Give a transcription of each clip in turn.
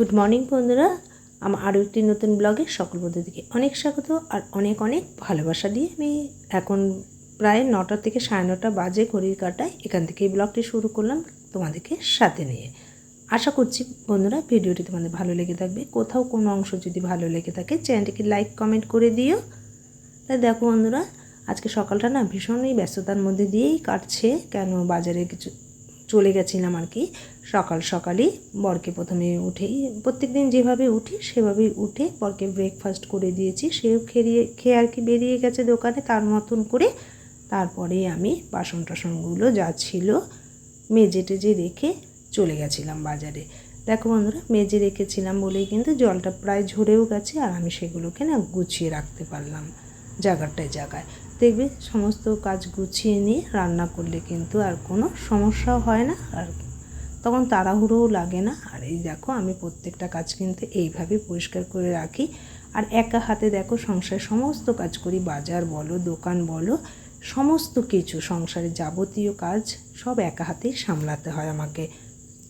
Good morning বন্ধুরা। আমার আরও একটি নতুন ব্লগে সকল বন্ধুদেরকে অনেক স্বাগত আর অনেক অনেক ভালোবাসা দিয়ে আমি এখন প্রায় নটা থেকে সাড়ে নটা বাজে ঘড়ির কাটায় এখান থেকে এই ব্লগটি শুরু করলাম তোমাদেরকে সাথে নিয়ে। আশা করছি বন্ধুরা ভিডিওটি তোমাদের ভালো লেগে থাকবে। কোথাও কোনো অংশ যদি ভালো লেগে থাকে, চ্যানেলটিকে লাইক, কমেন্ট করে দিও। তাই দেখো বন্ধুরা, আজকে সকালটা না ভীষণই ব্যস্ততার মধ্যে দিয়েই কাটছে। কেন বাজারে কিছু চলে গেছিলাম আর কি, সকাল সকালই বরকে প্রথমে উঠেই প্রত্যেক দিন যেভাবে উঠি সেভাবেই উঠে বরকে ব্রেকফাস্ট করে দিয়েছি সেও খেয়ে খেয়ে আর কি বেরিয়ে গেছে দোকানে তার মতন করে। তারপরে আমি বাসন টাসনগুলো যা ছিল মেজে টেজে রেখে চলে গেছিলাম বাজারে। দেখো বন্ধুরা, মেজে রেখেছিলাম বলেই কিন্তু জলটা প্রায় ঝরেও গেছে আর আমি সেগুলোকে না গুছিয়ে রাখতে পারলাম জায়গাটায় জায়গায়। দেখবে সমস্ত কাজ গুছিয়ে নিয়ে রান্না করলে কিন্তু আর কোনো সমস্যাও হয় না আর তখন তাড়াহুড়োও লাগে না। আর এই দেখো, আমি প্রত্যেকটা কাজ কিন্তু এইভাবে পরিষ্কার করে রাখি। আর একা হাতে দেখো সংসারে সমস্ত কাজ করি। বাজার বলো, দোকান বলো, সমস্ত কিছু, সংসারের যাবতীয় কাজ সব একা হাতেই সামলাতে হয় আমাকে।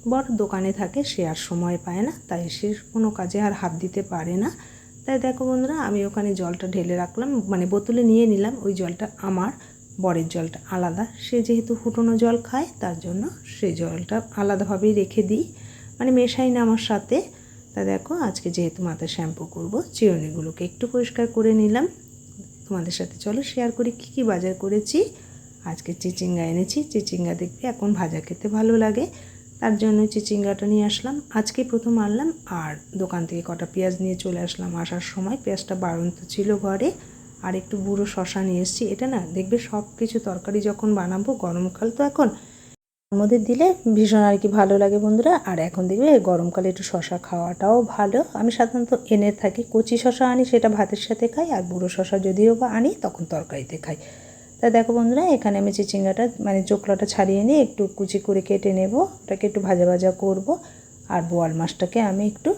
বড় দোকানে থাকে, সে আর সময় পায় না, তাই সে কোনো কাজে আর হাত দিতে পারে না। তাই দেখো বন্ধুরা, আমি ওখানে জলটা ঢেলে রাখলাম মানে বোতলে নিয়ে নিলাম, ওই জলটা আমার, বরের জলটা আলাদা। সে যেহেতু ফুটোনো জল খায়, তার জন্য সে জলটা আলাদাভাবেই রেখে দিই। মানে মেশাই না আমার সাথে। তা দেখো, আজকে যেহেতু মাথায় শ্যাম্পু করব, চিরুনিগুলোকে একটু পরিষ্কার করে নিলাম। তোমাদের সাথে চলো শেয়ার করি, কী কী বাজার করেছি। আজকে চিচিঙ্গা এনেছি, চিচিঙ্গা দেখবে এখন ভাজা খেতে ভালো লাগে। তার জন্য চিচিঙ্গাটা নিয়ে আসলাম। আজকে প্রথম আনলাম আর দোকান থেকে কটা পেঁয়াজ নিয়ে চলে আসলাম। আসার সময় পেঁয়াজটা বাড়ন্ত ছিল ঘরে। আর একটু বুড়ো শশা নিয়ে এসেছি। এটা না, দেখবে সব কিছু তরকারি যখন বানাবো গরমকাল তো এখন। মধ্যে দিলে ভীষণ আর কি ভালো লাগে বন্ধুরা। আর এখন দেখবে গরমকালে একটু শশা খাওয়াটাও ভালো। আমি সাধারণত এনে থাকি, কচি শশা আনি, সেটা ভাতের সাথে খাই। আর বুড়ো শশা যদিও বা আনি, তখন তরকারিতে খাই। তা দেখো বন্ধুরা, এখানে আমি চিচিঙ্গাটা মানে চোখলাটা ছাড়িয়ে নিয়ে একটু কুচি করে কেটে নেব। ওটাকে একটু ভাজা ভাজা করব। আর বোয়াল মাছটাকে আমি একটু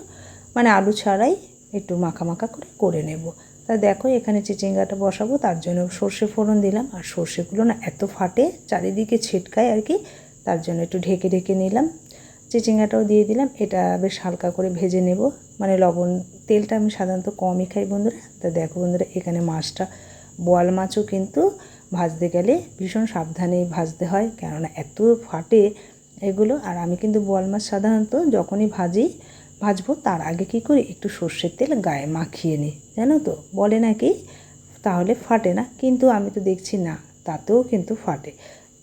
মানে আলু ছাড়াই একটু মাখা মাখা করে করে নেব। তা দেখো, এখানে চিচিঙ্গাটা বসাবো, তার জন্য সর্ষে ফোড়ন দিলাম। আর সর্ষেগুলো না এত ফাটে, চারিদিকে ছিটকায় আর কি, তার জন্য একটু ঢেকে ঢেকে নিলাম। চিচিঙ্গাটাও দিয়ে দিলাম, এটা বেশ হালকা করে ভেজে নেব। মানে লবণ, তেলটা আমি সাধারণত কমই খাই বন্ধুরা। তা দেখো বন্ধুরা, এখানে মাছটা, বোয়াল মাছও কিন্তু ভাজতে গেলে ভীষণ সাবধানেই ভাজতে হয়। কেননা এত ফাটে এগুলো। আর আমি কিন্তু বোয়াল মাছ সাধারণত যখনই ভাজি, ভাজবো তার আগে কি করি? একটু সর্ষের তেল গায়ে মাখিয়ে নিই। জানো তো? বলে নাকি, তাহলে ফাটে না। কিন্তু আমি তো দেখছি না, তাতেও কিন্তু ফাটে।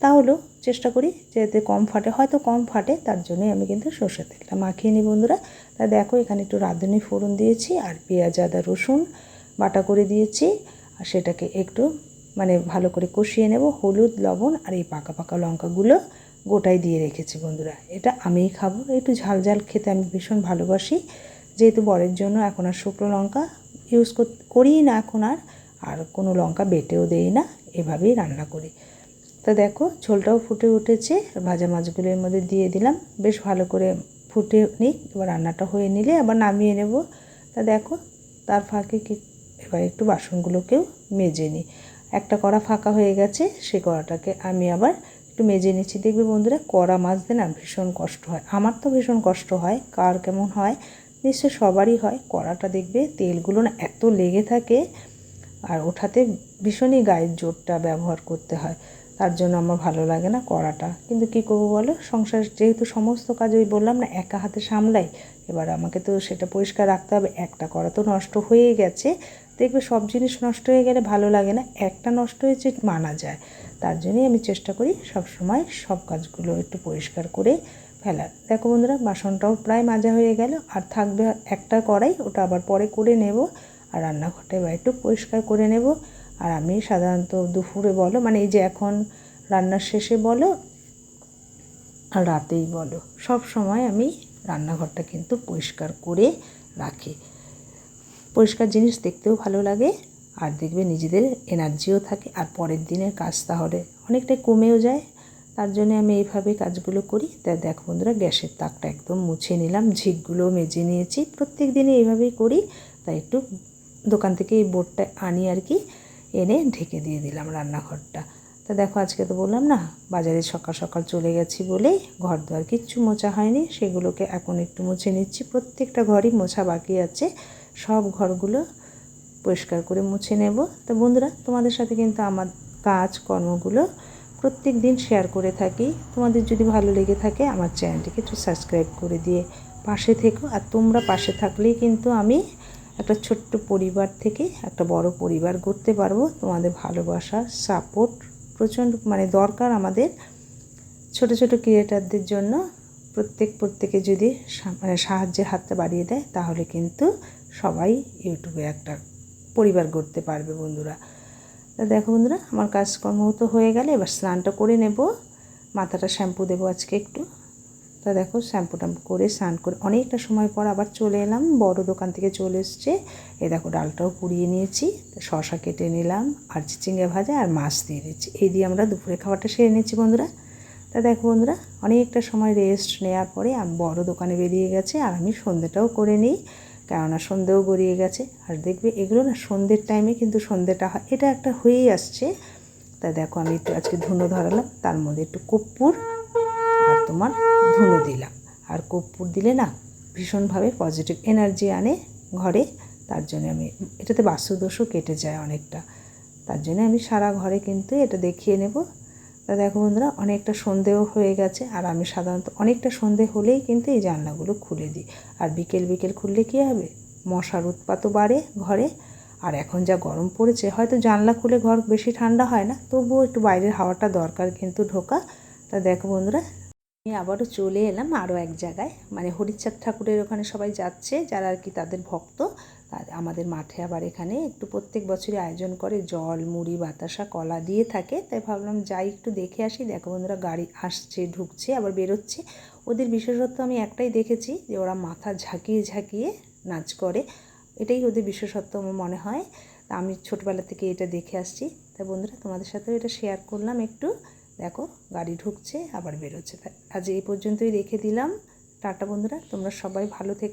তাহলেও চেষ্টা করি যাতে কম ফাটে। হয়তো কম ফাটে, তার জন্যই আমি কিন্তু সর্ষের তেলটা মাখিয়ে নিই বন্ধুরা। তা দেখো, এখানে একটু রাঁধুনি ফোড়ন দিয়েছি আর পেঁয়াজ, আদা, রসুন বাটা করে দিয়েছি। আর সেটাকে একটু মানে ভালো করে কষিয়ে নেব, হলুদ, লবণ আর এই পাকা পাকা লঙ্কাগুলো গোটাই দিয়ে রেখেছি বন্ধুরা। এটা আমিই খাব, একটু ঝাল ঝাল খেতে আমি ভীষণ ভালোবাসি। যেহেতু বরের জন্য এখন আর শুকনো লঙ্কা ইউজ করি না এখন আর আর কোনো লঙ্কা বেটেও দেই না, এভাবেই রান্না করি। তা দেখো, ঝোলটাও ফুটে উঠেছে, ভাজা মাছগুলো এর মধ্যে দিয়ে দিলাম। বেশ ভালো করে ফুটে নিই এবার রান্নাটা হয়ে নিলে আবার নামিয়ে নেব। তা দেখো, তার ফাঁকে কি, এবার একটু বাসনগুলোকেও মেজে নিই। একটা কড়া ফাঁকা হয়ে গেছে সে কড়াটাকে আমি আবার একটু মেজে নিচ্ছি। দেখবে বন্ধুরা, কড়া মাছ মাজতে না ভীষণ কষ্ট হয়। আমার তো ভীষণ কষ্ট হয়, কার কেমন হয়, নিশ্চয় সবারই হয়। কড়াটা দেখবে তেলগুলো না এত লেগে থাকে আর ওঠাতে ভীষণই গায়ের জোরটা ব্যবহার করতে হয়। তার জন্য আমার ভালো লাগে না কড়াটা। কিন্তু কী করব বলো? সংসার যেহেতু সমস্ত কাজ ওই বললাম না, একা হাতে সামলাই এবার আমাকে তো সেটা পরিষ্কার রাখতে হবে। একটা কড়া তো নষ্ট হয়ে গেছে। দেখবে সব জিনিস নষ্ট হয়ে গেলে ভালো লাগে না। একটা নষ্ট হয়েছে মানা যায়। তার জন্যই আমি চেষ্টা করি সব সময় সব কাজগুলো একটু পরিষ্কার করে ফেলার। দেখো বন্ধুরা, বাসনটাও প্রায় মাজা হয়ে গেল। আর থাকবে একটা কড়াই, ওটা আবার পরে করে নেব। আর রান্নাঘরটা এবার একটু পরিষ্কার করে নেব। আর আমি সাধারণত দুপুরে বলো মানে এই যে এখন রান্নার শেষে বলো আর রাতেই বলো, সব সময় আমি রান্নাঘরটা কিন্তু পরিষ্কার করে রাখে। পরিষ্কার জিনিস দেখতেও ভালো লাগে, আর দেখবে নিজেদের এনার্জিও থাকে, আর পরের দিনের কাজ তাহলে অনেকটাই কমেও যায়। তার জন্য আমি এইভাবে কাজগুলো করি। তাই দেখো বন্ধুরা, গ্যাসের তাকটা একদম মুছে নিলাম ঝিকগুলো মেজে নিয়েছি। প্রত্যেক দিনই এইভাবেই করি, তাই একটু দোকান থেকে এই বোর্ডটা আনি আর কি, এনে ঢেকে দিয়ে দিলাম রান্নাঘরটা। তা দেখো, আজকে তো বললাম না, বাজারে সকাল সকাল চলে গেছি বলেই ঘর দুয়ার কিচ্ছু মোছা হয়নি, সেগুলোকে এখন একটু মুছে নিচ্ছি। প্রত্যেকটা ঘরই মোছা বাকি আছে, সব ঘরগুলো পরিষ্কার করে মুছে নেব। তো বন্ধুরা, তোমাদের সাথে কিন্তু আমার কাজ, কর্মগুলো প্রত্যেক দিন শেয়ার করে থাকি। তোমাদের যদি ভালো লেগে থাকে, আমার চ্যানেলটিকে একটু সাবস্ক্রাইব করে দিয়ে পাশে থেকো। আর তোমরা পাশে থাকলেই কিন্তু আমি একটা ছোট্ট পরিবার থেকে একটা বড় পরিবার করতে পারব। তোমাদের ভালোবাসা সাপোর্ট প্রচণ্ড মানে দরকার আমাদের ছোট ছোট ক্রিয়েটারদের জন্য। প্রত্যেক, প্রত্যেকে যদি মানে সাহায্যের হাতটা বাড়িয়ে দেয়, তাহলে কিন্তু সবাই ইউটিউবে একটা পরিবার গড়তে পারবে বন্ধুরা। তা দেখো বন্ধুরা, আমার কাজকর্ম তো হয়ে গেলে, এবার স্নানটা করে নেব। মাথাটা শ্যাম্পু দেবো আজকে একটু। তা দেখো, শ্যাম্পু ট্যাম্পু করে স্নান করে অনেকটা সময় পর আবার চলে এলাম। বড় দোকান থেকে চলে এসছে। এ দেখো, ডালটাও পুড়িয়ে নিয়েছি শশা কেটে নিলাম, আর চিচিঙ্গা ভাজা আর মাছ দিয়ে দিচ্ছি। এই দিয়ে আমরা দুপুরে খাবারটা সেরে নিচ্ছি বন্ধুরা। তা দেখো বন্ধুরা, অনেকটা সময় রেস্ট নেওয়ার পরে আমি বড় দোকানে বেরিয়ে গেছে, আর আমি সন্ধ্যেটাও করে নিই, কেননা সন্ধ্যেও গড়িয়ে গেছে। আর দেখবে, এগুলো না সন্ধ্যের টাইমে কিন্তু সন্ধ্যেটা হয়, এটা একটা হয়েই আসছে। তা দেখো, আমি একটু আজকে ধুনো ধরালাম, তার মধ্যে একটু কর্পূর আর তোমার ধুনো দিলাম। আর কর্পূর দিলে না ভীষণভাবে পজিটিভ এনার্জি আনে ঘরে। তার জন্য আমি, এটাতে বাস্তুদোষও কেটে যায় অনেকটা। তার জন্য আমি সারা ঘরে কিন্তু এটা দেখিয়ে নেব। তা দেখো বন্ধুরা, অনেকটা সন্দেহ হয়ে গেছে। আর আমি সাধারণত অনেকটা সন্ধে হলেই কিন্তু এই জানলাগুলো খুলে দিই। আর বিকেল বিকেল খুললে কী হবে? মশার উৎপাতও বাড়ে ঘরে। আর এখন যা গরম পড়েছে, হয়তো জানলা খুলে ঘর বেশি ঠান্ডা হয় না, তবুও একটু বাইরের হাওয়াটা দরকার কিন্তু ঢোকা। তা দেখো বন্ধুরা আমি আবারও চলে এলাম আরও এক জায়গায়। মানে হরিচাঁদ ঠাকুরের ওখানে সবাই যাচ্ছে, যারা আর কি তাদের ভক্ত। আমাদের মাঠে আবার এখানে একটু প্রত্যেক বছরই আয়োজন করে, জল, মুড়ি, বাতাসা, কলা দিয়ে থাকে। তাই ভাবলাম যাই একটু দেখে আসি, দেখো বন্ধুরা গাড়ি আসছে, ঢুকছে, আবার বেরোচ্ছে। ওদের বিশেষত্ব আমি একটাই দেখেছি যে ওরা মাথা ঝাঁকিয়ে ঝাঁকিয়ে নাচ করে। এটাই ওদের বিশেষত্ব আমার মনে হয়। আমি ছোটোবেলা থেকে এটা দেখে আসছি। তাই বন্ধুরা তোমাদের সাথেও এটা শেয়ার করলাম একটু। দেখো, গাড়ি ঢুকছে, আবার বেরোচ্ছে। আজ এই পর্যন্তই রেখে দিলাম। টাটা বন্ধুরা, তোমরা সবাই ভালো থেকে।